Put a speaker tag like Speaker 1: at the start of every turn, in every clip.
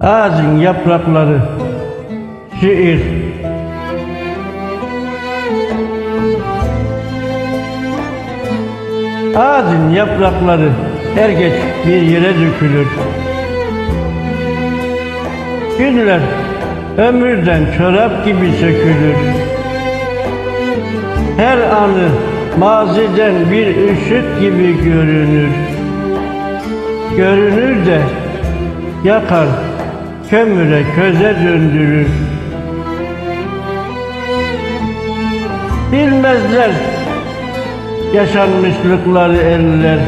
Speaker 1: Ağacın yaprakları şiir. Ağacın yaprakları her geç bir yere dökülür. Günler ömürden çorap gibi sökülür. Her anı maziden bir ışık gibi görünür Görünür de yakar, kömüre köze döndürür. Bilmezler yaşanmışlıkları eller.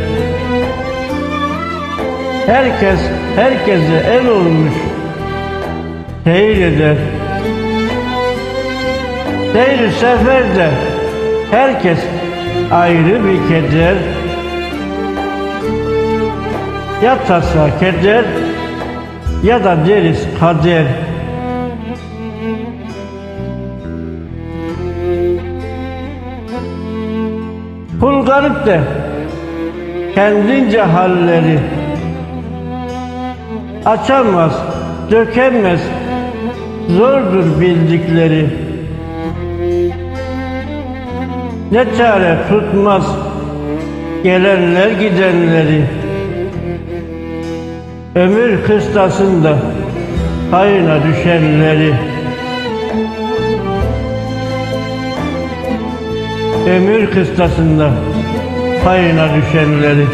Speaker 1: Herkes herkese el olmuş, seyir eder. Seyir seferde herkes ayrı bir keder. Ya tasa keder ya da deriz kader. Kul garip de kendince halleri açamaz, dökemez, zordur bildikleri. Ne çare tutmaz gelenler gidenleri. Ömür kıstasında payına düşenleri Ömür kıstasında payına düşenleri